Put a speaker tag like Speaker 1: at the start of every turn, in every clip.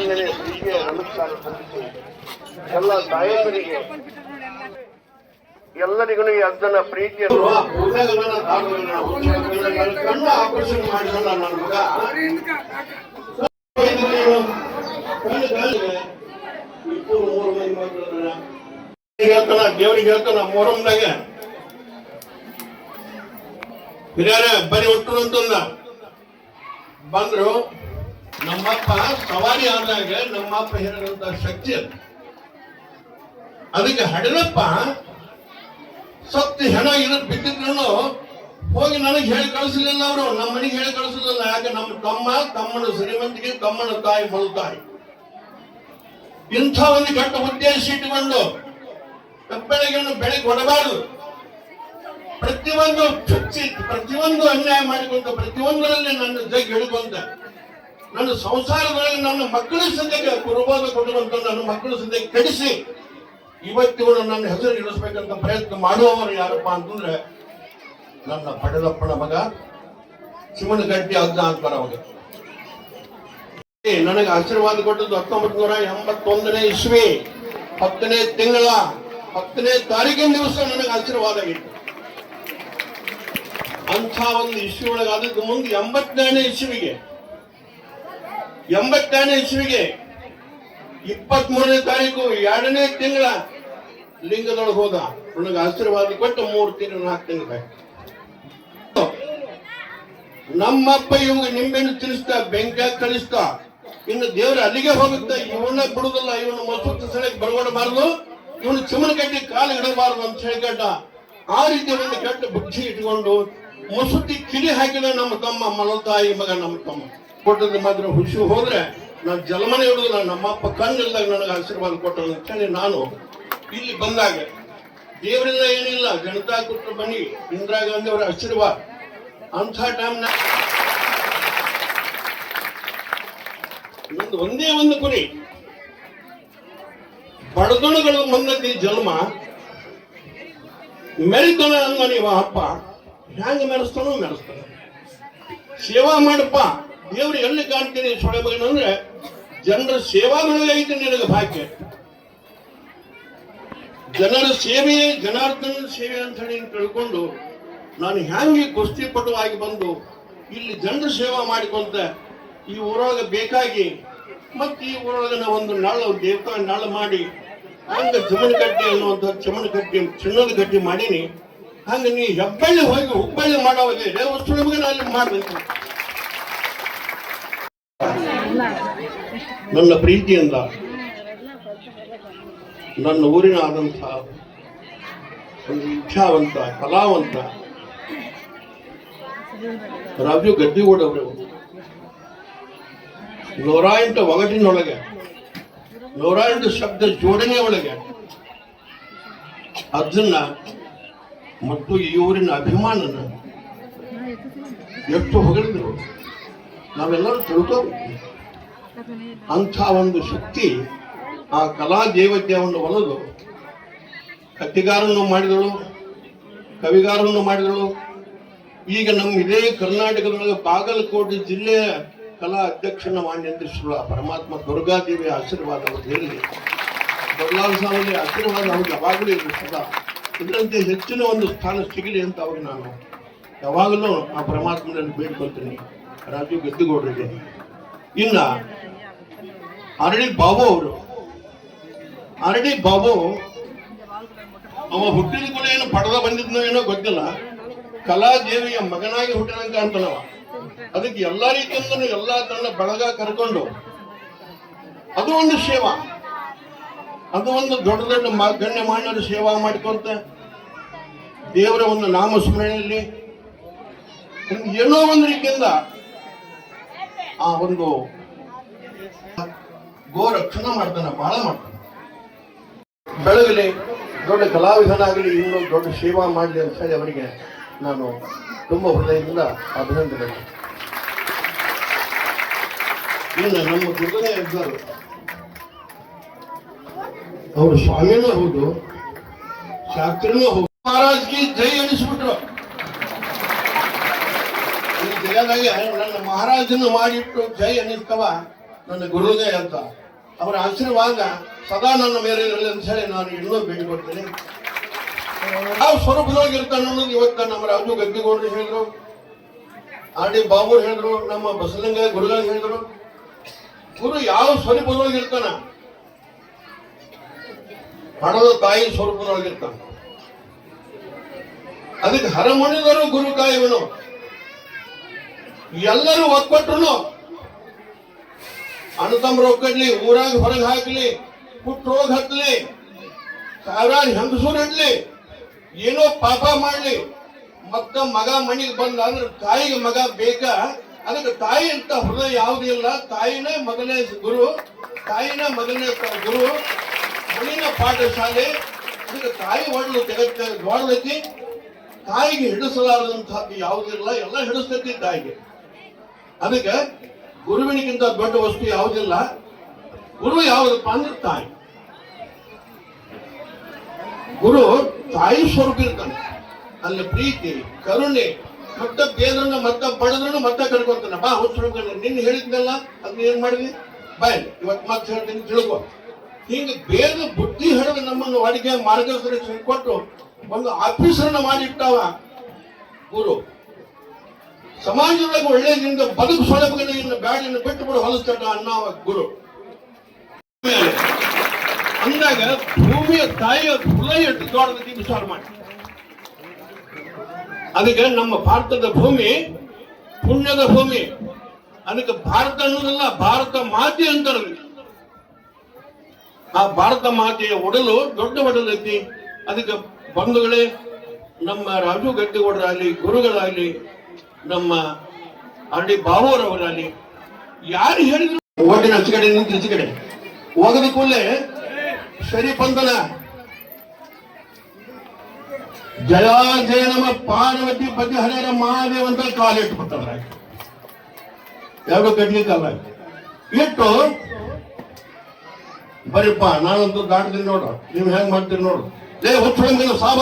Speaker 1: ಮುಂದೆ ಹೀಗೆ ನಮಸ್ಕಾರ ಸಲ್ಲಿಸಿ. ಎಲ್ಲ ತಾಯಂದರಿಗೆ ಎಲ್ಲರಿಗೂ ಮಂದಿ ಮಕ್ಕಳು ಹೇಳ್ತಾನ ದೇವರಿಗೆ ಹೇಳ್ತಾನ ಹಿರಿಯರ ಬರೀ ಒಟ್ಟು ಅಂತಂದ ಬಂದ್ರು ನಮ್ಮಪ್ಪ ಸವಾರಿ ಆದಾಗ ನಮ್ಮಪ್ಪ ಹೇಳಿದಂತ ಶಕ್ತಿ ಅದು. ಅದಕ್ಕೆ ಹಡಲಪ್ಪ ಸತ್ತು ಹೆಣ ಇರೋ ಬಿದ್ದಿದ್ರು ಹೋಗಿ ನನಗೆ ಹೇಳಿ ಕಳಿಸಲಿಲ್ಲ ಅವರು ನಮ್ಮ ಮನೆಗೆ ಹೇಳಿ ಕಳಿಸಲಿಲ್ಲ. ಯಾಕೆ ನಮ್ಮ ತಮ್ಮ, ತಮ್ಮನ ಶ್ರೀಮಂತಿಗೆ, ತಮ್ಮನ ತಾಯಿ ಮಲ್ತಾಯಿ ಇಂಥ ಒಂದು ಕೆಟ್ಟ ಉದ್ದೇಶ ಇಟ್ಟುಕೊಂಡು ಕಪ್ಪೆಳೆಗಳನ್ನು ಬೆಳಗ್ಗೆ ಹೊಡಬಾರದು ಪ್ರತಿಯೊಂದು ಪ್ರತಿಯೊಂದು ಅನ್ಯಾಯ ಮಾಡಿಕೊಂಡು ಪ್ರತಿಯೊಂದರಲ್ಲಿ ನನ್ನ ಜಗ್ ಹಿಡಿಕೊಂಡ ನನ್ನ ಸಂಸಾರದೊಳಗೆ ನನ್ನ ಮಕ್ಕಳ ಸದ್ಯಕ್ಕೆ ಕುರುಬಾದ ಕೊಡುವಂತ ನನ್ನ ಮಕ್ಕಳ ಸದ್ಯ ಕಡಿಸಿ ಇವತ್ತಿಗೂ ನನ್ನ ಹೆಸರು ಇಳಿಸ್ಬೇಕಂತ ಪ್ರಯತ್ನ ಮಾಡುವವರು ಯಾರಪ್ಪ ಅಂತಂದ್ರೆ ನನ್ನ ಪಡಲಪ್ಪನ ಮಗ ಶಿವನಗಡ್ಡಿ ಅಜ್ಜ ಅಂತಾರ ಅವಾಗ ನನಗೆ ಆಶೀರ್ವಾದ ಕೊಟ್ಟದ್ದು ಹತ್ತೊಂಬತ್ತು ನೂರ ಎಂಬತ್ತೊಂದನೇ ಇಸ್ವಿ. ಹತ್ತನೇ ತಿಂಗಳ, ಹತ್ತನೇ ತಾರೀಕಿನ ದಿವಸ ನನಗೆ ಆಶೀರ್ವಾದ ಆಗಿತ್ತು. ಅಂಥ ಒಂದು ಇಸ್ವಿ ಒಳಗಾದದ್ದು ಮುಂದೆ ಎಂಬತ್ತನೇ ಇಸ್ವಿಗೆ. ಎಂಬತ್ತನೇ ಇಸ್ವಿಗೆ ಇಪ್ಪತ್ತ್ ಮೂರನೇ ತಾರೀಕು ಎರಡನೇ ತಿಂಗಳ ಲಿಂಗದೊಳಗೆ ಹೋದ. ನನಗೆ ಆಶೀರ್ವಾದ ಕೊಟ್ಟು ಮೂರು ತಿಂಗಳು, ನಾಲ್ಕು ತಿಂಗಳ ನಮ್ಮಪ್ಪ ಇವಾಗ ನಿಂಬೆಣ್ಣು ತಿನ್ನಿಸ್ತಾ, ಬೆಂಕಿ ಕಳಿಸ್ತಾ, ಇನ್ನು ದೇವ್ರ ಅಲ್ಲಿಗೆ ಹೋಗುತ್ತೆ, ಇವನ್ನ ಬಿಡುದಲ್ಲ ಇವನು ಮಸೂತಿ ಸಲಕ್ಕೆ ಬರಗೊಡಬಾರದು ಇವನು ಚಿಮನ ಕಟ್ಟಿ ಕಾಲು ಇಡಬಾರದು ಅಂತ ಹೇಳಿಕಟ್ಟ ಆ ರೀತಿ ಒಂದು ಕೆಟ್ಟ ಬುದ್ಧಿ ಇಟ್ಕೊಂಡು ಮಸೂತಿ ಕಿಡಿ ಹಾಕಿದ ನಮ್ಮ ತಮ್ಮ, ಮಲತಾಯಿ ಮಗ ನಮ್ಮ ತಮ್ಮ. ಕೊಟ್ಟದ್ದು ಮಾತ್ರ ಹುಷಿ ಹೋದ್ರೆ ನಾನು ಜಲಮನೆ ಹಿಡಿದಿಲ್ಲ ನಮ್ಮಪ್ಪ ಕಣ್ಣಿಲ್ದಾಗ ನನಗೆ ಆಶೀರ್ವಾದ ಕೊಟ್ಟರು ಅಂತ ನಾನು ಇಲ್ಲಿ ಬಂದಾಗ. ದೇವರಿಂದ ಏನಿಲ್ಲ, ಜನತಾ ಕೊಟ್ಟರು ಬನ್ನಿ, ಇಂದಿರಾ ಗಾಂಧಿ ಅವರ ಆಶೀರ್ವಾದ. ಅಂಥ ಟೈಮ್ನ ನಂದು ಒಂದೇ ಒಂದು ಗುರಿ ಬಡದಣಗಳು ಮಂದತಿ ಜನ್ಮ, ಮೆರಿತನ ಅಂದ ನೀವ ಅಪ್ಪ. ಹ್ಯಾಂಗ ಮೆರೆಸ್ತಾನೋ ಮೆರೆಸ್ತಾನ. ಸೇವಾ ಮಾಡಪ್ಪ ದೇವ್ರು ಎಲ್ಲಿ ಕಾಣ್ತೀನಿ ಸೊಳೆಬಗನ ಅಂದ್ರೆ ಜನರ ಸೇವಾದೊಳಗೆ ಐತೆ ನಿನಗೆ ಭಾಗ್ಯ. ಜನರ ಸೇವೆ ಜನಾರ್ದನ ಸೇವೆ ಅಂತ ಹೇಳಿ ತಿಳ್ಕೊಂಡು ನಾನು ಹ್ಯಾಂಗೆ ಕುಸ್ತಿಪಟುವಾಗಿ ಬಂದು ಇಲ್ಲಿ ಜನರ ಸೇವಾ ಮಾಡಿಕೊಂತ ಈ ಊರೊಳಗೆ ಬೇಕಾಗಿ ಮತ್ತೆ ಈ ಊರೊಳಗೆ ನಾವು ಒಂದು ನಳ್ಳ ದೇವತಾ ನಳ್ಳ ಮಾಡಿ ಹಂಗ ಚಮನ್ ಕಟ್ಟಿ ಅನ್ನುವಂಥ ಚಮಣ ಕಟ್ಟಿ ಚಿನ್ನದ ಗಟ್ಟಿ ಮಾಡೀನಿ. ಹಂಗ ನೀ ಹೆಬ್ಬಳ್ಳಿ ಹೋಗಿ ಹುಬ್ಬಳ್ಳಿ ನಮಗೆ ನಾನು ಅಲ್ಲಿ ಮಾಡ್ಬೇಕು. ನನ್ನ ಪ್ರೀತಿಯಿಂದ ನನ್ನ ಊರಿನ ಆದಂತಹ ಒಂದು ಇಚ್ಛಾವಂತ, ಕಲಾವಂತ ರಾಜು ಗದ್ದೆ ಅವರು. ನೂರ ಎಂಟು ಒಗಟಿನೊಳಗೆ ನೂರ ಎಂಟು ಶಬ್ದ ಜೋಡಣೆ ಒಳಗೆ ಅರ್ಜುನ ಮತ್ತು ಈ ಊರಿನ ಅಭಿಮಾನನ ಎಷ್ಟು ಹೊಗಳಿದ್ರು. ನಾವೆಲ್ಲರೂ ತಿಳ್ಕೋಬೇಕು ಅಂಥ ಒಂದು ಶಕ್ತಿ ಆ ಕಲಾ ದೇವತೆಯನ್ನು ಒಲಿದು ಕತ್ತಿಗಾರನ್ನು ಮಾಡಿದಳು ಕವಿಗಾರನ್ನು ಮಾಡಿದಳು. ಈಗ ನಮ್ಮ ಇದೇ ಕರ್ನಾಟಕದೊಳಗೆ ಬಾಗಲಕೋಟೆ ಜಿಲ್ಲೆಯ ಕಲಾ ಅಧ್ಯಕ್ಷನ ಮಾಡಿ ನಿಂದಿಸಿರುವ ಪರಮಾತ್ಮ ದುರ್ಗಾದೇವಿಯ ಆಶೀರ್ವಾದ ಅವರು ಹೇಳಿ ಬದಲಾದ ಸ್ವಾಮಿ ಆಶೀರ್ವಾದ ಅವ್ರಿಗೆ ಯಾವಾಗಲೂ ಸದಾ ಇದರಂತೆ ಹೆಚ್ಚಿನ ಒಂದು ಸ್ಥಾನ ಸಿಗಲಿ ಅಂತ ಅವ್ರಿಗೆ ನಾನು ಯಾವಾಗಲೂ ಆ ಪರಮಾತ್ಮನಲ್ಲಿ ಬೇಡ್ಕೊಳ್ತೀನಿ. ರಾಜು ಗದ್ದಿಗೌಡರಿಗೆ ಇನ್ನ ಅರಳಿ ಬಾಬು ಅವರು. ಅರಳಿ ಬಾಬು, ಅವ ಹುಟ್ಟಿದ ಕೂಡ ಏನು ಪಡೆದ ಬಂದಿದ್ನೋ ಏನೋ ಗೊತ್ತಿಲ್ಲ. ಕಲಾದೇವಿಯ ಮಗನಾಗಿ ಹುಟ್ಟಿದಂತ ಅಂತನವ. ಅದಕ್ಕೆ ಎಲ್ಲಾ ರೀತಿಯಿಂದಲೂ ಎಲ್ಲಾ ತನ್ನ ಬಳಗ ಕರ್ಕೊಂಡು, ಅದು ಒಂದು ಸೇವಾ. ಅದು ಒಂದು ದೊಡ್ಡ ದೊಡ್ಡ ಗಣ್ಯ ಮಾನ್ಯರು ಸೇವಾ ಮಾಡಿಕೊಂತ ದೇವರ ಒಂದು ನಾಮಸ್ಮರಣೆಯಲ್ಲಿ, ಏನೋ ಒಂದು ರೀತಿಯಿಂದ ಆ ಒಂದು ಗೋ ರಕ್ಷಣೆ ಮಾಡ್ತಾನೆ ಬಹಳ ಮಾಡ್ತಾನೆ. ಬೆಳಗಲಿ ದೊಡ್ಡ ಕಲಾವಿದನಾಗಲಿ, ಇನ್ನೂ ದೊಡ್ಡ ಸೇವಾ ಮಾಡಲಿ ಅಂತ ಹೇಳಿ ಅವರಿಗೆ ನಾನು ತುಂಬ ಹೃದಯದಿಂದ ಅಭಿನಂದನೆ. ಇನ್ನು ನಮ್ಮ ದುರ್ಗನೇ ಇದ್ದರು. ಅವರು ಸ್ವಾಮಿನೂ ಹೌದು, ಶಾಸ್ತ್ರಿನೂ ಹೌದು. ಮಹಾರಾಜ್ಗೆ ಜೈ ಅನಿಸ್ಬಿಟ್ರು ಈ ನನ್ನ ಮಹಾರಾಜನ ಮಾಡಿಟ್ಟು ಜೈ ಅನ್ನಿಸ್ತವ ನನ್ನ ಗುರುದೇ ಅಂತ. ಅವರ ಆಶೀರ್ವಾದ ಸದಾ ನನ್ನ ಮೇಲೆ ಇರಲಿ ಅಂತ ಹೇಳಿ ನಾನು ಇನ್ನೂ ಬೇಡಿಕೊಡ್ತೇನೆ ಯಾವ ಸ್ವರೂಪದೊಳಗೆ ಇರ್ತಾನೆ ಅನ್ನೋದು ಇವತ್ತ ನಮ್ಮ ರಾಜು ಗದ್ದಿಗೌಡರು ಹೇಳಿದ್ರು. ಆರ್ ಡಿ ಬಾಬು ಹೇಳಿದ್ರು, ನಮ್ಮ ಬಸಲಿಂಗ ಗುರುಗಳು ಹೇಳಿದ್ರು. ಗುರು ಯಾವ ಸ್ವರೂಪದೊಳಗೆ ಇರ್ತಾನ ಹಣದ ತಾಯಿ ಸ್ವರೂಪದೊಳಗಿರ್ತಾನ. ಅದಕ್ಕೆ ಹರಮಣಿದರು ಗುರು ಕಾಯುವನು ಎಲ್ಲರೂ ಒಕ್ಕೊಟ್ರು ಅಣ್ಣ ತಮ್ಮ ಒಕ್ಕಡ್ಲಿ ಊರಾಗ ಹೊರಗೆ ಹಾಕ್ಲಿ ಪುಟ್ಟ ರೋಗ ಹತ್ಲಿ, ಸಾವಿರಾರು ಹೆಂಗಸೂರು ಇಡ್ಲಿ, ಏನೋ ಪಾಪ ಮಾಡ್ಲಿ. ಮತ್ತ ಮಗ ಮಣಿಗೆ ಬಂದ ಅಂದ್ರೆ ತಾಯಿಗೆ ಮಗ ಬೇಕ, ಅದಕ್ಕೆ ತಾಯಿ ಅಂತ ಹೃದಯ ಯಾವುದಿಲ್ಲ ತಾಯಿನೇ ಮಗನೇ ಗುರು, ತಾಯಿನ ಮಗನೇ ಗುರು ಮಣಿನ ಪಾಠಶಾಲೆ. ಅದಕ್ಕೆ ತಾಯಿ ಒಡಲು ಜಗತ್ತ ದೊಡ್ಡದೈತಿ ತಾಯಿಗೆ ಹಿಡಿಸಲಾರದಂತಹ ಯಾವುದಿಲ್ಲ ಎಲ್ಲ ಹಿಡಿಸ್ತೈತಿ ತಾಯಿಗೆ. ಅದಕ್ಕೆ ಗುರುವಿನಿಗಿಂತ ದೊಡ್ಡ ವಸ್ತು ಯಾವುದಿಲ್ಲ. ಗುರು ಯಾವುದಪ್ಪ ಅಂದ್ರೆ ತಾಯಿ. ಗುರು ತಾಯಿ ಸ್ವರೂಪ ಇರ್ತಾನೆ. ಅಲ್ಲಿ ಪ್ರೀತಿ, ಕರುಣೆ, ಮತ್ತ ಬೇದ್ರನ್ನ ಮತ್ತ ಬಡದ್ರನ್ನು ಮತ್ತೆ ಕರ್ಕೊಂತಾನೆ. ಬಾ ಹುಚ್ಚು ನಿನ್ನ ಹೇಳಿದ್ನಲ್ಲ, ಅದನ್ನ ಏನ್ ಮಾಡಿದ್ವಿ? ಬಾಯ್ ಇವತ್ತು ಮತ್ತೆ ಹೇಳ್ತೀನಿ, ತಿಳ್ಕೊ. ಹಿಂಗ ಬೇಗ ಬುದ್ಧಿ ಹಿಡಿದು ನಮ್ಮನ್ನು ಅಡಿಗೆ ಮಾರ್ಗದರ್ಶನ ಕೊಟ್ಟು ಒಂದು ಆಫೀಸರ್ನ ಮಾಡಿಟ್ಟಾವ ಗುರು. ಸಮಾಜದೊಳಗೆ ಒಳ್ಳೆಯದಿಂದ ಬದುಕು ಸೊಳಬಗನ ಬ್ಯಾಡಿಯನ್ನು ಬಿಟ್ಟು ಬಿಡು ಹೊಲಿಸ್ತಾಟ ಅನ್ನೋ ಗುರು. ಅಂದಾಗ ಭೂಮಿಯ ತಾಯಿಯ ಕುಲ ಎಷ್ಟು ದೊಡ್ಡದಕ್ಕೆ ವಿಚಾರ ಮಾಡಿ. ಅದಕ್ಕೆ ನಮ್ಮ ಭಾರತದ ಭೂಮಿ ಪುಣ್ಯದ ಭೂಮಿ. ಅದಕ್ಕೆ ಭಾರತ ಅನ್ನೋದಲ್ಲ, ಭಾರತ ಮಾತೆ ಅಂತಾರೆ ಆ ಭಾರತ ಮಾತೆಯ ಒಡಲು ದೊಡ್ಡ ಒಡಲೈತಿ ಅದಕ್ಕೆ ಬಂಧುಗಳೇ, ನಮ್ಮ ರಾಜು ಗಟ್ಟಿಗೌಡರಾಗಲಿ ಗುರುಗಳಾಗಲಿ ನಮ್ಮ ಆರ್ ಡಿ ಬಾಬುರವರಾಗಲಿ ಯಾರು ಹೇಳಿದ್ರು ಓಟಿನ ಆಚೆ ಕಡೆ ನಿಂತು ಈಚೆ ಕಡೆ. ಹೋಗದ ಕೂಡಲೇ ಸರಿ ಅಂತನ ಜಯ ಜಯ ನಮ್ಮ ಪಾರ್ವತಿ ಪತಿ ಹರಿಯರ ಮಹಾದೇವ್ ಅಂತ ಕಾಲಿಟ್ಟು ಬರ್ತಾರ ಎರಡು ಕಟ್ಲಿಕ್ಕಲ್ಲ. ಇಟ್ಟು ಬರೀಪ್ಪ, ನಾನಂತೂ ದಾಟ್ತೀನಿ ನೋಡು. ನೀವು ಹೆಂಗ್ ಮಾಡ್ತೀರಿ ನೋಡು. ಲೇ ಹೊಚ್ಚ ಸಾಬ.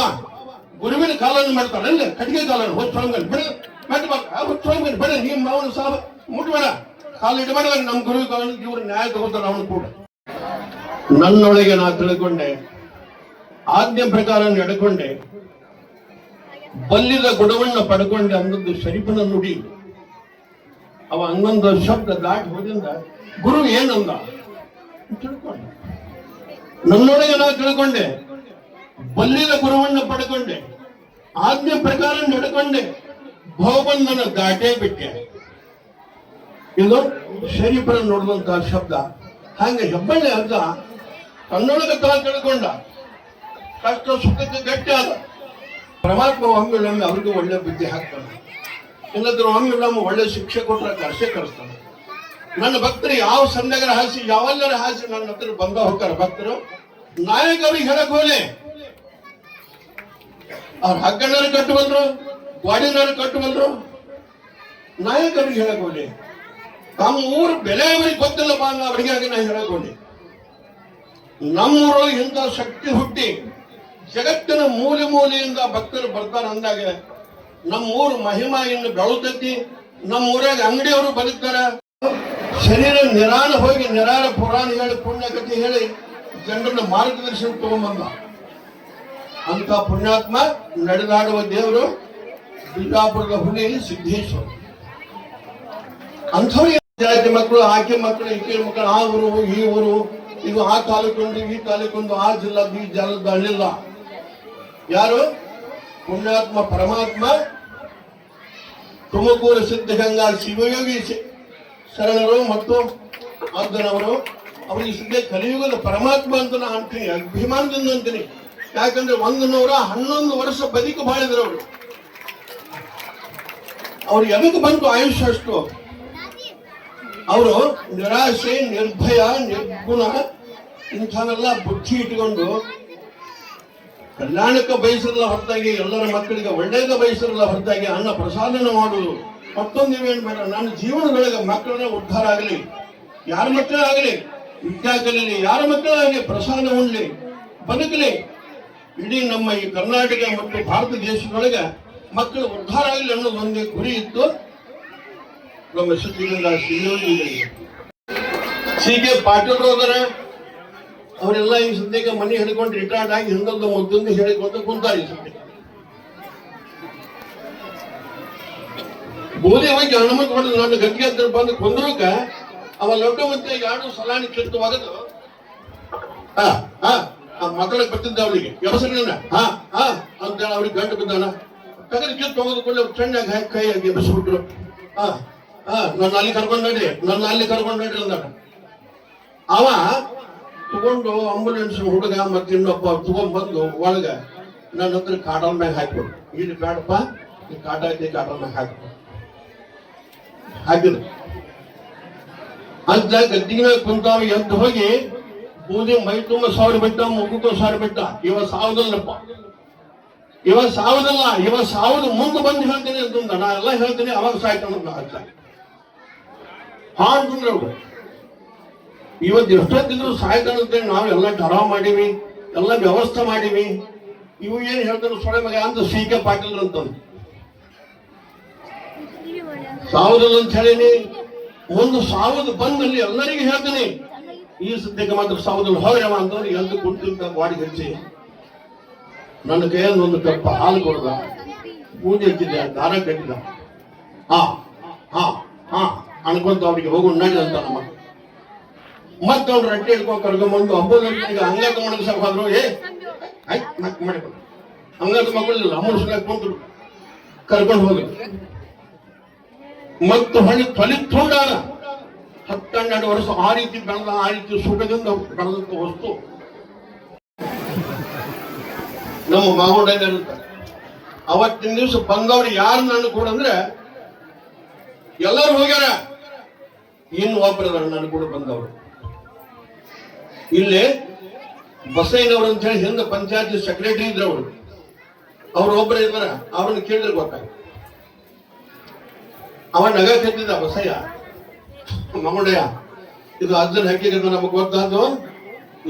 Speaker 1: ಗುರುವಿನ ಕಾಲನ್ನು ಮಾಡ್ತಾರೆ. ಕಟ್ಟಿಗೆ ಕಾಲನ್ನು ಹೊಚ್ಚ ಬಿಡ. ಬಾಕ ಹುಚ್ಚೊಳಂಗನ್ ಬಿಡ ನಿಮ್ಮ ಮಾವನ ಸಾಬ ಮುಟ್ಬೇಡ ಕಾಲು ಇಡಬೇಡ ನಮ್ಮ ಗುರು ಇವ್ರು ನ್ಯಾಯ ತಗೋತಾರೆ, ಅವನು ಕೂಡ. ನನ್ನೊಳಗೆ ನಾ ತಿಳ್ಕೊಂಡೆ, ಆಜ್ಞೆ ಪ್ರಕಾರ ನಡ್ಕೊಂಡೆ, ಬಲ್ಲಿದ ಗುಣವನ್ನ ಪಡ್ಕೊಂಡೆ ಅನ್ನೊಂದು ಶರೀಫನ ನುಡಿ. ಅವ ಹನ್ನೊಂದು ಶಬ್ದ ದಾಟಿ ಹೋದಿಂದ, ಗುರು ಏನಂದ? ತಿಳ್ಕೊಂಡೆ. ನನ್ನೊಳಗೆ ನಾ ತಿಳ್ಕೊಂಡೆ, ಬಲ್ಲಿದ ಗುರುವನ್ನ ಪಡ್ಕೊಂಡೆ, ಆಜ್ಞೆ ಪ್ರಕಾರ ನಡ್ಕೊಂಡೆ. ಭವಬಂಧನ ದಾಟೇ ಬಿಟ್ಟೆ. ಇದು ಶರೀಫರ ನೋಡುವಂತಹ ಶಬ್ದ. ಹಂಗೆ ಹೆಬ್ಬಳ್ಳಿ ಅರ್ಧ ತನ್ನೊಳಗೆ ತಾ ತಿಳ್ಕೊಂಡ. ಕಷ್ಟ ಸುಖಕ್ಕೆ ಗಟ್ಟಿ ಆದ. ಪರಮಾತ್ಮ ಒಮ್ಮೆಲ್ಲೊಮ್ಮೆ ಅವ್ರಿಗೆ ಒಳ್ಳೆ ಬುದ್ಧಿ ಹಾಕ್ತಾನೆ. ಇಲ್ಲದ್ರೆ ಹಂಗಿಲ್ಲಮ್ಮ ಒಳ್ಳೆ ಶಿಕ್ಷೆ ಕೊಟ್ಟರೆ ಕರ್ಷೆ ಕರೆಸ್ತಾನೆ. ನನ್ನ ಭಕ್ತರು ಯಾವ ಸಂದಗರ ಹಾಸಿ, ಯಾವೆಲ್ಲರ ಹಾಸಿ ನನ್ನ ಹತ್ರ ಬಂದ ಹೋಗ್ತಾರೆ ಭಕ್ತರು? ನಾಯಕರಿಗೆ ಹೇಳಕ್ ಹೋಲೆ ಅವ್ರ ಹಗ್ಗಣ್ಣರು ಕಟ್ಟು ಬಂದ್ರು. ಗ್ವಾಡಿನವರು ಕಟ್ಟು ಬಂದ್ರು ನಾಯಕರಿಗೆ ಹೇಳಕೊಂಡೆ. ತಮ್ಮ ಊರು ಬೆಲೆ ಅವರಿಗೆ ಗೊತ್ತಿಲ್ಲಪ್ಪ ಅನ್ನೋ ಅವರಿಗೆ ಆಗಿ ನಾ ಹೇಳಕೊಂಡೆ. ನಮ್ಮೂರು ಇಂಥ ಶಕ್ತಿ ಹುಟ್ಟಿ ಜಗತ್ತಿನ ಮೂಲೆ ಮೂಲೆಯಿಂದ ಭಕ್ತರು ಬರ್ತಾರೆ ಅಂದಾಗ ನಮ್ಮ ಊರು ಮಹಿಮಾ ಇನ್ನು ಬೆಳುತ್ತೈತಿ ನಮ್ಮ ಊರಾಗ ಅಂಗಡಿಯವರು ಬದುಕ್ತಾರ. ಶರೀರ ನಿರಾಳ ಹೋಗಿ ನಿರಾಳ ಪುರಾಣ ಹೇಳಿ ಪುಣ್ಯಕತೆ ಹೇಳಿ ಜನರನ್ನ ಮಾರ್ಗದರ್ಶನ ತಗೊಂಬಂದ. ಅಂತ ಪುಣ್ಯಾತ್ಮ ನಡೆದಾಡುವ ದೇವರು ಬಿಜಾಪುರದ ಹುಣ್ಣೆಯಲ್ಲಿ ಸಿದ್ದೇಶ್ವರ ಅಂಥವ್ರಿಗೆ ಜಾತಿ ಮಕ್ಕಳು, ಆಕೆ ಮಕ್ಕಳು ಈಕೆ ಮಕ್ಕಳು, ಆ ಊರು, ಈ ಊರು, ಇದು ಆ ತಾಲೂಕೊಂದು, ಈ ತಾಲೂಕೊಂದು, ಆ ಜಿಲ್ಲಾ ಈ ಜಲದ ಹಳ್ಳಿಲ್ಲ. ಯಾರು? ಪುಣ್ಯಾತ್ಮ, ಪರಮಾತ್ಮ, ತುಮಕೂರು ಸಿದ್ಧಗಂಗಾ ಶಿವಯೋಗಿ ಶರಣರು ಮತ್ತು ಅರ್ಧನವರು ಅವರಿಗೆ ಸಿದ್ಧ ಕಲಿಯುಗದ ಪರಮಾತ್ಮ ಅಂತ ನಾನು ಅಂತೀನಿ, ಅಭಿಮಾನದಿಂದ ಅಂತೀನಿ. ಯಾಕಂದ್ರೆ ಒಂದು ನೂರ ಹನ್ನೊಂದು ವರ್ಷ ಬದುಕು ಬಾಳಿದ್ರು ಅವರು. ಅವ್ರು ಎದಕ್ಕೆ ಬಂತು ಆಯುಷ್ಯ ಅಷ್ಟು. ಅವರು ನಿರಾಶೆ, ನಿರ್ಭಯ, ನಿರ್ಗುಣ, ಇಂಥವೆಲ್ಲ ಬುದ್ಧಿ ಇಟ್ಕೊಂಡು ಕಲ್ಯಾಣಕ್ಕೆ ಬಯಸಿರಲ್ಲ ಹೊರತಾಗಿ, ಎಲ್ಲರ ಮಕ್ಕಳಿಗೆ ಒಳ್ಳೆಯದ ಬಯಸಿರಲ್ಲ ಹೊರತಾಗಿ ಅನ್ನ ಪ್ರಸಾದನ ಮಾಡುವುದು. ಮತ್ತೊಂದು ಇವೇನು ಬೇಡ ನನ್ನ ಜೀವನದೊಳಗೆ ಮಕ್ಕಳನ್ನ ಉದ್ಧಾರ ಆಗಲಿ, ಯಾರ ಮಕ್ಕಳಾಗಲಿ ವಿದ್ಯಾ ಕಲೀಲಿ ಯಾರ ಮಕ್ಕಳಾಗಲಿ ಪ್ರಸಾದ ಉಣ್ಲಿ ಬದುಕಲಿ. ಇಡೀ ನಮ್ಮ ಈ ಕರ್ನಾಟಕ ಮತ್ತು ಭಾರತ ದೇಶದೊಳಗೆ ಮಕ್ಕಳು ಉದ್ಧಾರ ಆಗಲಿ ಅನ್ನೋದು ಒಂದೇ ಗುರಿ ಇತ್ತು. ನಮ್ಮ ಶ್ರೀಯೋಗಿ ಸಿ ಕೆ ಪಾಟೀಲ್ ಹೋದಾರ ಅವರೆಲ್ಲ ಈ ಸದ್ಯಕ್ಕೆ ಮನೆ ಹಿಡ್ಕೊಂಡು ರಿಟೈರ್ಡ್ ಆಗಿ ಹಿಂದೊಂದು ಮುದ್ದೊಂದು ಹೇಳಿಕೊಂಡು ಕುಂತಾರೆ ಈ ಸದ್ಯ ಬೂದಿ ಹೋಗಿ ಹನುಮಂತ ಹೊಡೆದು ನನ್ನ ಗದ್ಗೆ ಹತ್ರ ಬಂದು ಕೊಂದ್ರಕ ಅವ ಲೋಟ ಮತ್ತೆ ಯಾರು ಸಲಾಣಿ ಕಿತ್ತು ಒಗದು ಹಾ ಹಾ ಮಕ್ಕಳಿಗೆ ಬರ್ತಿದ್ದ ಅವಳಿಗೆ ವ್ಯವಸಾಯ ಹಾ ಹಾ, ಅಂತ ಅವ್ರಿಗೆ ಗಂಟು ಬಿದ್ದಾನ. ತೆಗೆದು ಕಿತ್ತು ಹೋಗೋದಕ್ಕೂ ಚೆನ್ನಾಗಿ ಹಾಕಿ ಕೈ ಹಾಕಿ ಬಿಸ್ಬಿಟ್ರು ಹಾ ಹಾ ನನ್ನ ಅಲ್ಲಿ ಕರ್ಕೊಂಡು ನನ್ನ ಅಲ್ಲಿ ಕರ್ಕೊಂಡು ನಡ್ರಿ ಅಂದ ಅವ ತಗೊಂಡು ಆಂಬುಲೆನ್ಸ್ ಹುಡುಗ ಮತ್ತೆ ಇನ್ನೊಬ್ಬ ತಗೊಂಡ್ ಬಂದು ಒಳಗ ನನ್ನ ಹತ್ರ ಕಾಟಲ್ ಮ್ಯಾಗ ಹಾಕ್ಬಿಡು. ಇಲ್ಲಿ ಬೇಡಪ್ಪ, ಈ ಕಾಟ ಐತಿ ಕಾಟಲ್ ಮ್ಯಾಗ ಹಾಕ್ಬಿಡು. ಹಾಕಿದ್ರು ಅಂತ ಗದ್ದಿಗೆ ಮೇಲೆ ಕುಂತಾವ ಎದ್ದು ಹೋಗಿ ಬೂದಿ ಮೈ ತುಂಬ ಸಾವಿರ ಬಿಟ್ಟ, ಮುಖಕ್ಕೂ ಸಾವಿರ ಬಿಟ್ಟ. ಇವ ಸಾವುದಲ್ಲಪ್ಪ. ಇವ ಸಾವುದಲ್ಲ, ಇವ ಸಾವುದು ಮುಂದೆ ಬಂದು ಹೇಳ್ತೀನಿ ನಾ ಎಲ್ಲ ಹೇಳ್ತೀನಿ, ಅವಾಗ ಸಾಯ್ತಾನ ಅಂತ ಹಾ ಅಂತಂದ್ರೆ ಅವ್ರು. ಇವತ್ತು ಎಷ್ಟೊತ್ತಿದ್ರು ಸಾಯ್ತಾನಂತೇಳಿ ನಾವು ಎಲ್ಲ ಠರಾವ್ ಮಾಡೀವಿ, ಎಲ್ಲ ವ್ಯವಸ್ಥೆ ಮಾಡೀವಿ. ಇವು ಏನು ಹೇಳ್ತಾರೆ ಸೊಳೆ ಮಗ ಅಂತ ಸಿ ಕೆ ಪಾಟೀಲ್ ಅಂತಂದು ಸಾವುದಿಲ್ಲ ಅಂತ ಹೇಳೀನಿ. ಒಂದು ಸಾವುದು ಬಂದಲ್ಲಿ ಎಲ್ಲರಿಗೂ ಹೇಳ್ತೀನಿ. ಈ ಸದ್ಯಕ್ಕೆ ಮಾತ್ರ ಸಾವುದಿಲ್ಲ. ಹೋಗ್ರವ ಅಂತಂದ್ರೆ ಎಲ್ಲರೂ ಕುಂತಿದ್ದ ಬಾಡಿ ಹಚ್ಚಿ. ನನ್ನ ಕೈಯಲ್ಲಿ ಒಂದು ಕಪ್ಪ ಹಾಲು ಕೊಡ್ದ. ಪೂಜೆ ಹಚ್ಚಿದ್ದೆ, ದಾರ ಕಟ್ಟಿದ ಹಾ ಹಾ ಹಾ, ಅನ್ಕೊಂತ ಅವ್ರಿಗೆ ಹೋಗು, ನಡಿ ಅಂತ ನಮ್ಮ. ಮತ್ತೆ ಅವ್ರು ರಟ್ಟಿ ಹಿಡ್ಕೊಂಡು ಕರ್ಕೊಂಬಂದು ಹಬ್ಬದ ಹಂಗ ತಗೊಂಡು ಮಣಗ್ಸಕ್ ಹೋದ್ರು ಏ, ಆಯ್ತು, ಮತ್ತೆ ಮಾಡಿಕೊಂಡು ಅಂಗಾತ ಮಕ್ಕಳಿಲ್ಲ ಅಮ್ಮನ ಕುಂತರು. ಕರ್ಕೊಂಡು ಹೋದ್ರು. ಮತ್ತು ಹೊಳಿ ಫಲಿತೊಂಡಾಗ ಹತ್ತೆರಡು ವರ್ಷ ಆ ರೀತಿ ಬೆಳೆದ, ಆ ರೀತಿ ಸುಖದಿಂದ ಬೆಳೆದಂತ ವಸ್ತು. ನಮ್ಮ ಮಾಗೊಂಡ ಅಂತಾರೆ ಅವತ್ತಿನ ದಿವಸ ಬಂದವ್ರು ಯಾರು ನನ್ನ ಕೂಡ ಅಂದ್ರೆ ಎಲ್ಲರೂ ಹೋಗ್ಯಾರ. ಇನ್ನು ಒಬ್ಬರದಾರ ನನ್ನ ಕೂಡ ಬಂದವರು. ಇಲ್ಲಿ ಬಸಯ್ಯನವರು ಅಂತ ಹೇಳಿ ಹಿಂದೆ ಪಂಚಾಯತ್ ಸೆಕ್ರೆಟರಿ ಇದ್ರು ಅವರು ಒಬ್ಬರು ಇದ್ದಾರ ಅವ್ರನ್ನ ಕೇಳಿದ್ರೆ ಗೊತ್ತಾಗ ಅವ ನಗ ಕೆತ್ತಿದ್ದ ಬಸಯ್ಯ. ಮಗುಡಯ್ಯ ಇದು ಅಜ್ಜನ ಹಾಕಿದ್ರೆ ನಮಗ್ ಗೊತ್ತಾದ್ದು.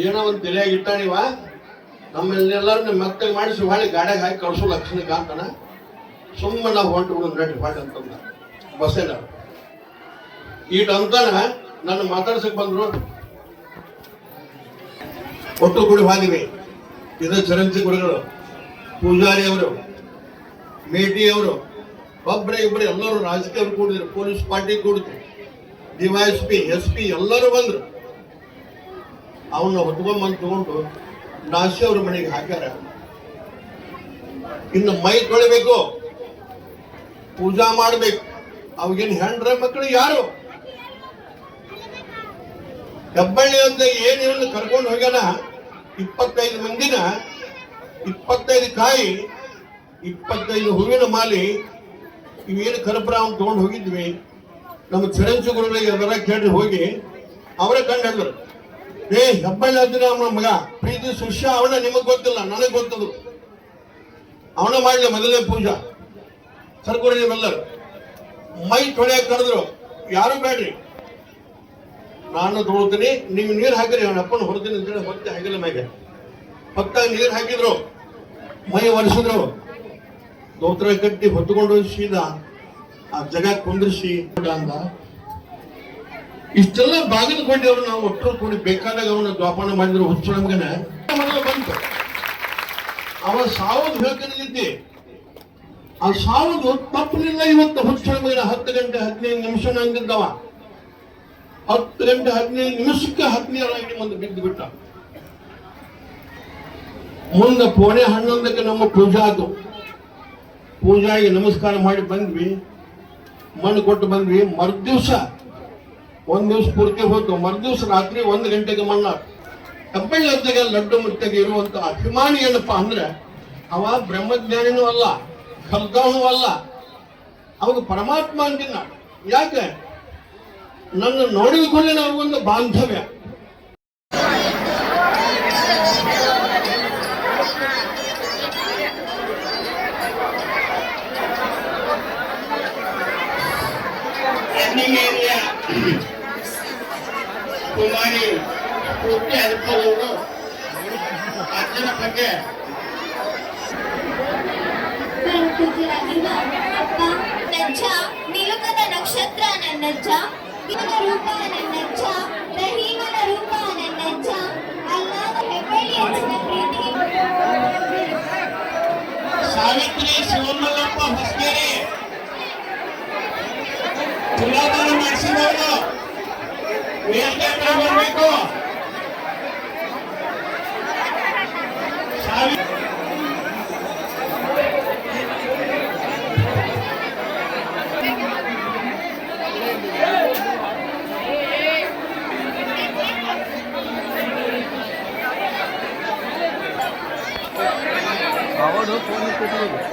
Speaker 1: ಏನೋ ಒಂದು ತಲೆಯಾಗಿ ಇಟ್ಟಾಣಿವ ನಮ್ಮೆಲ್ಲೆಲ್ಲರೂ ಮತ್ತೆ ಮಾಡಿಸಿ ಹೊಳ್ಳಿ ಗಾಡಿಗೆ ಹಾಕಿ ಕಳಿಸೋ ಲಕ್ಷಣ ಅಂತಾನ. ಸುಮ್ಮನೆ ನಾವು ಹೊಂಟು ಬಿಡೋದು ನಟಿ ಪಾಟ್ ಅಂತಂದ. ಬಸ್ಸೇನ ಈಟ್ ಅಂತಾನ ನನ್ನ ಮಾತಾಡ್ಸಕ್ ಬಂದ್ರು. ಒಟ್ಟು ಗುಡಿ ಹಾಗಿವೆ. ಇದು ಚರಂಜಿ ಗುರುಗಳು, ಪೂಜಾರಿ ಅವರು, ಮೇಟಿ ಅವರು ಒಬ್ಬರೇ ಇಬ್ಬರು ಎಲ್ಲರೂ ರಾಜಕೀಯರು ಕೂಡಿದ್ರು, ಪೊಲೀಸ್ ಪಾರ್ಟಿ ಕೂಡಿದ್ರು. ಡಿವೈಎಸ್ ಪಿ, ಎಸ್ ಪಿ ಎಲ್ಲರೂ ಬಂದರು. ಅವನ್ನ ಹೊತ್ಕೊಂಬಂದು ತಗೊಂಡು ನಾಸಿ ಅವ್ರ ಮನೆಗೆ ಹಾಕ್ಯಾರ. ಇನ್ನು ಮೈ ತೊಳಿಬೇಕು. ಪೂಜಾ ಮಾಡ್ಬೇಕು. ಅವಾಗೇನು ಹೆಂಡ್ರ ಮಕ್ಕಳು ಯಾರು? ಹೆಬ್ಬಳ್ಳಿ ಅಂತ ಏನು ಕರ್ಕೊಂಡು ಹೋಗ್ಯಾನ? ಇಪ್ಪತ್ತೈದು ಮಂದಿನ, ಇಪ್ಪತ್ತೈದು ಕಾಯಿ, ಇಪ್ಪತ್ತೈದು ಹೂವಿನ ಮಾಲಿ, ಇವೇನು ಕರಪುರಾವ್ ತಗೊಂಡು ಹೋಗಿದ್ವಿ. ನಮ್ಮ ಚಿರಂಜು ಗುರುಗಳಿಗೆ ಅದರ ಕೇಳಿ ಹೋಗಿ, ಅವರೇ ಕಂಡು ಹೇಳಿದ್ರು, ಏ, ಹೆಬ್ಬಳ್ಳಿ ಅಂದ್ರೆ ಅವನ ಮಗ ಪ್ರೀತಿ ಶಿಷ್ಯ ಅವನ ನಿಮಗ್ ಗೊತ್ತಿಲ್ಲ, ನನಗೆ ಗೊತ್ತದು. ಅವನ ಮಾಡಿದ ಮೊದಲನೇ ಪೂಜಾ. ಸರ್ಗುರು ನೀವೆಲ್ಲರು. ಮೈ ತೊಳೆಯ ಕರೆದ್ರು ಯಾರು ಬೇಡ್ರಿ ನಾನು ತೊಗೊಳ್ತೀನಿ ನೀವು ನೀರು ಹಾಕಿರಿ, ಅವನ ಅಪ್ಪನ ಹೊರತೀನಿ ಅಂತೇಳಿ ಹೊತ್ತೆ ಹಾಕಿಲ್ಲ ಮ್ಯಾಗೆ. ಹೊತ್ತಾಗ ನೀರು ಹಾಕಿದ್ರು. ಮೈ ಒರೆಸಿದ್ರು. ದೋತ್ರ ಕಟ್ಟಿ ಹೊತ್ತುಕೊಂಡು ಸೀದಾ ಆ ಜಗ ಕುಂದ್ರಿಸಿ ಅಂದ ಇಷ್ಟೆಲ್ಲ ಬಾಗಿಲುಕೊಂಡಿವ್ರು ನಾವು ಒಟ್ಟು ಕೂಡಿ ಬೇಕಾದಾಗ ಅವನ ದ್ವಾಪನ ಮಾಡಿದ್ರು ಹುಚ್ಚು ನಮ್ಗನ. ಮೊದಲು ಬಂತು. ಅವ ಸಾವುದು ಹೇಳ್ಕೊಂಡಿದ್ದೆ ಆ ಸಾವು ತಪ್ಪಲಿಲ್ಲ ಇವತ್ತು ಹುಚ್ಚು ಮಗಿನ ಹತ್ತು ಗಂಟೆ ಹದಿನೈದು ನಿಮಿಷ ನಂಗಿದ್ದವ. ಹತ್ತು ಗಂಟೆ ಹದಿನೈದು ನಿಮಿಷಕ್ಕೆ ಹದಿನೈದು ಒಂದು ಬಿದ್ದು ಬಿಟ್ಟ. ಮುಂದೆ ಪೋಣೆ ಹನ್ನೊಂದಕ್ಕೆ ನಮ್ಮ ಪೂಜಾ ಆಯ್ತು ಪೂಜಾಗೆ ನಮಸ್ಕಾರ ಮಾಡಿ ಬಂದ್ವಿ. ಮಣ್ಣು ಕೊಟ್ಟು ಬಂದ್ವಿ. ಮರುದಿವ್ಸ, ಒಂದ್ ದಿವ್ಸ ಪೂರ್ತಿ ಹೋಯ್ತು ಮರುದಿವ್ಸ ರಾತ್ರಿ ಒಂದು ಗಂಟೆಗೆ ಮಣ್ಣ ಹೊತ್ತಿಗೆ ಲಡ್ಡು ಮುತ್ತೆಗೆ ಇರುವಂತ ಅಭಿಮಾನಿ ಏನಪ್ಪ ಅಂದ್ರೆ, ಅವ ಬ್ರಹ್ಮಜ್ಞಾನಿನೂ ಅಲ್ಲ ಕಲ್ತವನೂ ಅಲ್ಲ. ಅವಾಗ ಪರಮಾತ್ಮ ಅಂತಿನ ಯಾಕೆ? ನನ್ನ ನೋಡಿದ ಕೂಡಲೇ ಒಂದು ಬಾಂಧವ್ಯ ಏರಿಯಾ ಕುಮಾರಿ ಪೂರ್ತಿ ಅನುಕೂಲಗಳು ಅಜ್ಜನ ಬಗ್ಗೆ
Speaker 2: ನಜ್ಜ ನಿಲುಕದ ನಕ್ಷತ್ರ ನನ್ನಜ್ಜ ರಹೀಮನ ರೂಪ ನನ್ನಜ್ಜ ರಹೀಮನ ರೂಪ ನನ್ನಜ್ಜ ಅಲ್ಲಾದ ಹೆಬ್ಬಳ್ಳಿ ಅಜ್ಜನ ಪ್ರೀತಿ
Speaker 3: ಸಾವಿತ್ರಿ ಶಿವಮಲ್ಲಪ್ಪ ಹೊಸಗೇರಿ ತುಲಾದಾನ ಮಾಡಿಸಿದವರು ಮೇಲ್ಗಡೆ ಬರಬೇಕು
Speaker 4: Obrigado.